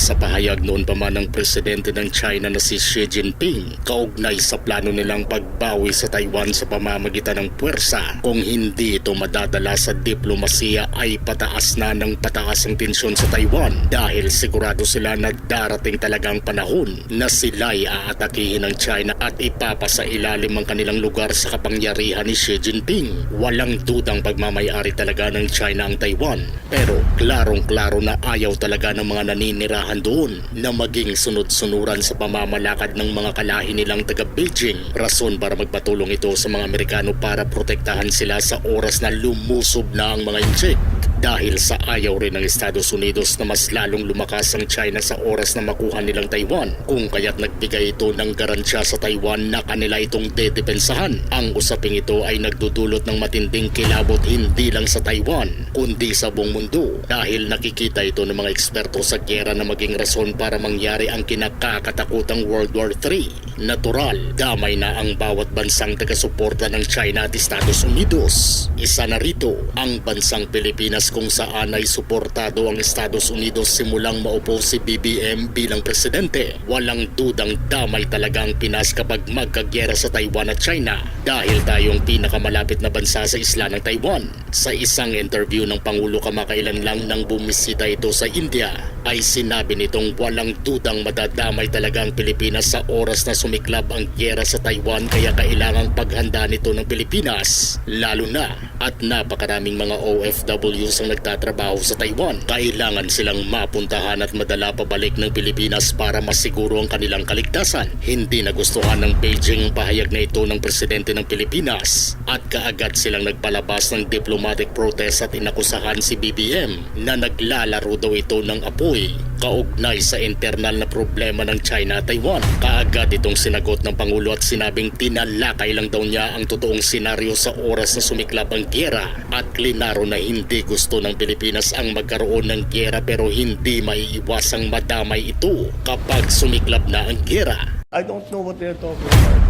Sa pahayag noon pa man ng presidente ng China na si Xi Jinping, kaugnay sa plano nilang pagbawi sa Taiwan sa pamamagitan ng puwersa, kung hindi ito madadala sa diplomasiya ay pataas na ng pataas ang tensyon sa Taiwan dahil sigurado sila na darating talagang panahon na sila'y aatakihin ng China at ipapasa ilalim ang kanilang lugar sa kapangyarihan ni Xi Jinping. Walang dudang pagmamayari talaga ng China ang Taiwan pero klarong-klaro na ayaw talaga ng mga naninirahan doon na maging sunod-sunuran sa pamamalakad ng mga kalahi nilang taga Beijing. Rason para magpatulong ito sa mga Amerikano para protektahan sila sa oras na lumusob na ang mga injek. Dahil sa ayaw rin ng Estados Unidos na mas lalong lumakas ang China sa oras na makuha nilang Taiwan. Kung kaya't nagbigay ito ng garansya sa Taiwan na kanila itong dedepensahan. Ang usaping ito ay nagdudulot ng matinding kilabot hindi lang sa Taiwan, kundi sa buong mundo. Dahil nakikita ito ng mga eksperto sa gera na maging rason para mangyari ang kinakakatakutang World War III. Natural, damay na ang bawat bansang taga-suporta ng China at Estados Unidos. Isa na rito ang bansang Pilipinas kung saan ay suportado ang Estados Unidos simulang maupo si BBM bilang presidente. Walang dudang damay talaga ang Pinas kapag magkagyera sa Taiwan at China dahil tayong pinakamalapit na bansa sa isla ng Taiwan. Sa isang interview ng Pangulo kamakailan lang nang bumisita ito sa India ay sinabi nitong walang dudang madadamay talaga ang Pilipinas sa oras na sumiklab ang gyera sa Taiwan kaya kailangang paghanda nito ng Pilipinas lalo na at napakaraming mga OFWs ang nagtatrabaho sa Taiwan. Kailangan silang mapuntahan at madala pabalik ng Pilipinas para masiguro ang kanilang kaligtasan. Hindi nagustuhan ng Beijing ang pahayag na ito ng presidente ng Pilipinas at kaagad silang nagpalabas ng diplomatic protest at inakusahan si BBM na naglalaro daw ito ng apoy kaugnay sa internal na problema ng China at Taiwan. Kaagad itong sinagot ng Pangulo at sinabing tinalakay lang daw niya ang totoong senaryo sa oras na sumiklab ang gyera at klinaro na hindi gusto ng Pilipinas ang magkaroon ng gyera pero hindi maiiwasang madamay ito kapag sumiklab na ang gyera. I don't know what they're talking about.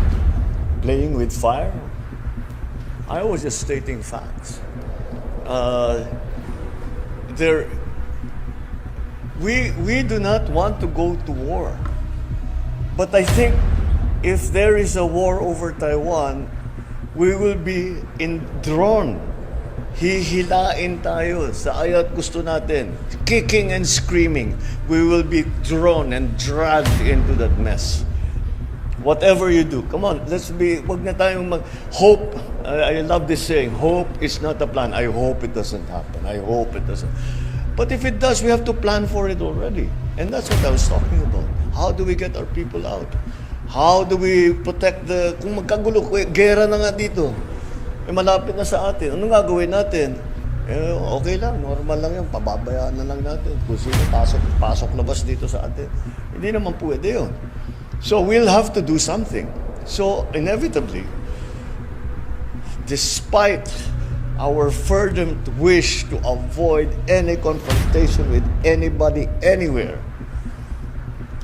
Playing with fire? I was just stating facts. Uh, there, we, we do not want to go to war. But I think if there is a war over Taiwan, we will be in drawn. Hihilain tayo sa ayat gusto natin. Kicking and screaming. We will be drawn and dragged into that mess. Whatever you do, come on, let's be, wag na tayong mag, hope, I I love this saying, hope is not a plan. I hope it doesn't happen. I hope it doesn't. But if it does, we have to plan for it already. And that's what I was talking about. How do we get our people out? How do we protect the, kung magkagulo, gera na nga dito, eh, malapit na sa atin, ano gagawin natin? Eh, okay lang, normal lang yan, pababayaan na lang natin. Kung sino pasok, pasok labas dito sa atin. Hindi naman pwede yun. So we'll have to do something. So inevitably, despite our fervent wish to avoid any confrontation with anybody anywhere,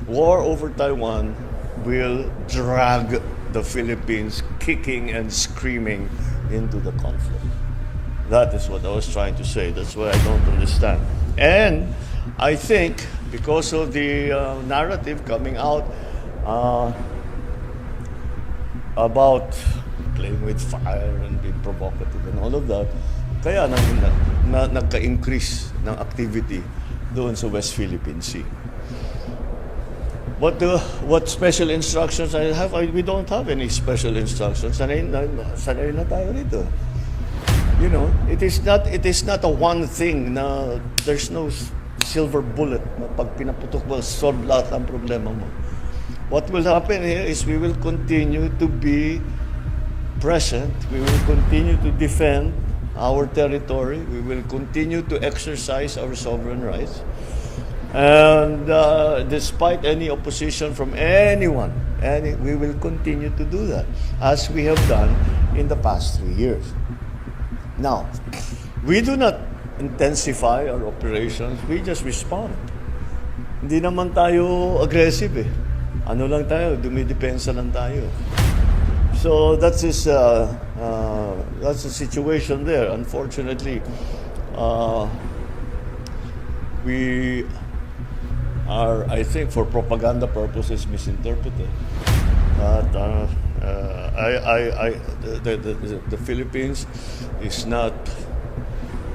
war over Taiwan will drag the Philippines kicking and screaming into the conflict. That is what I was trying to say. That's why I don't understand. And I think because of the uh, narrative coming out uh, about playing with fire and being provocative and all of that, kaya na, na, na nagka-increase ng activity doon sa West Philippine Sea. What the what special instructions I have? I, we don't have any special instructions. Sanay na, sanay na tayo rito. You know, it is not it is not a one thing na there's no silver bullet na pag pinaputok mo, solve lahat ang problema mo. What will happen here is we will continue to be present. We will continue to defend our territory. We will continue to exercise our sovereign rights. And uh, despite any opposition from anyone, any, we will continue to do that, as we have done in the past three years. Now, we do not intensify our operations, we just respond. Hindi naman tayo aggressive eh. Ano lang tayo, dumidepensa lang tayo. So that is uh, uh, that's the situation there. Unfortunately, uh, we are, I think, for propaganda purposes, misinterpreted. But uh, uh, I, I, I, the, the, the, the Philippines is not.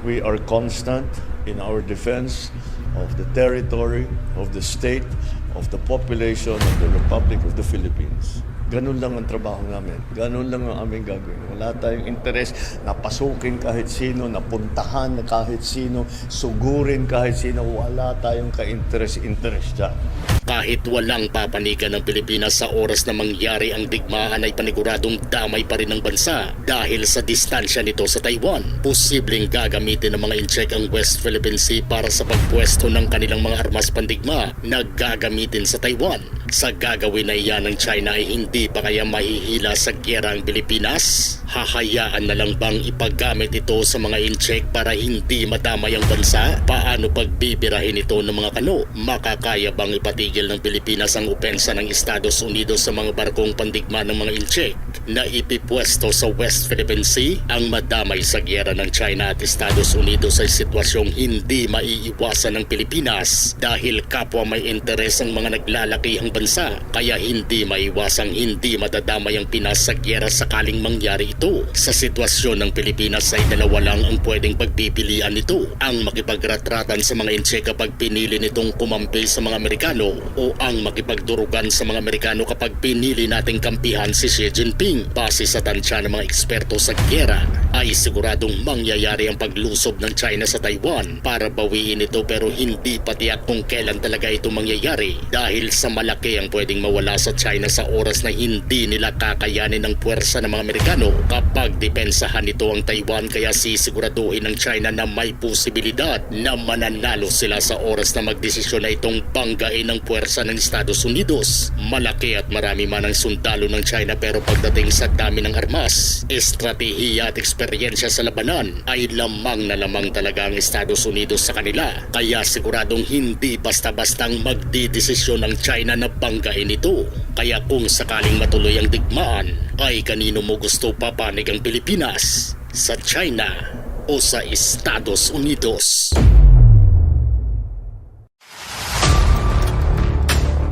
We are constant in our defense of the territory, of the state, of the population of the Republic of the Philippines. Ganun lang ang trabaho namin. Ganun lang ang aming gagawin. Wala tayong interes na pasukin kahit sino, na puntahan kahit sino, sugurin kahit sino. Wala tayong ka-interes-interes dyan. Kahit walang papanigan ng Pilipinas sa oras na mangyari ang digmaan ay paniguradong damay pa rin ng bansa dahil sa distansya nito sa Taiwan. Posibleng gagamitin ng mga incheck ang West Philippine Sea para sa pagpwesto ng kanilang mga armas pandigma na gagamitin sa Taiwan. Sa gagawin na iyan ng China ay hindi pa kaya mahihila sa gyera ang Pilipinas? Hahayaan na lang bang ipagamit ito sa mga incheck para hindi madamay ang bansa? Paano pagbibirahin ito ng mga kano? Makakaya bang ipatigil ng Pilipinas ang opensa ng Estados Unidos sa mga barkong pandigma ng mga incheck na ipipwesto sa West Philippine Sea? Ang madamay sa gyera ng China at Estados Unidos ay sitwasyong hindi maiiwasan ng Pilipinas dahil kapwa may interes ang mga naglalakihang bansa kaya hindi maiwasang hindi madadamay ang Pinas sa gyera sakaling mangyari ito. Sa sitwasyon ng Pilipinas ay dalawa lang ang pwedeng pagpipilian nito ang makipagretratan sa mga inche kapag pinili nitong kumampi sa mga Amerikano o ang makipagdurugan sa mga Amerikano kapag pinili nating kampihan si Xi Jinping. Base sa tansya ng mga eksperto sa gyera ay siguradong mangyayari ang paglusob ng China sa Taiwan para bawiin ito pero hindi pa tiyak kung kailan talaga ito mangyayari dahil sa malaki ang pwedeng mawala sa China sa oras na hindi nila kakayanin ng puwersa ng mga Amerikano kapag depensahan nito ang Taiwan kaya sisiguraduhin ng China na may posibilidad na mananalo sila sa oras na magdesisyon na itong banggain ang puwersa ng Estados Unidos. Malaki at marami man ang sundalo ng China pero pagdating sa dami ng armas, estratehiya at eksperyensya sa labanan ay lamang na lamang talaga ang Estados Unidos sa kanila. Kaya siguradong hindi basta-bastang magdidesisyon ng China na banggain ito. Kaya kung sakaling matuloy ang digmaan, ay kanino mo gusto papanig ang Pilipinas? Sa China o sa Estados Unidos?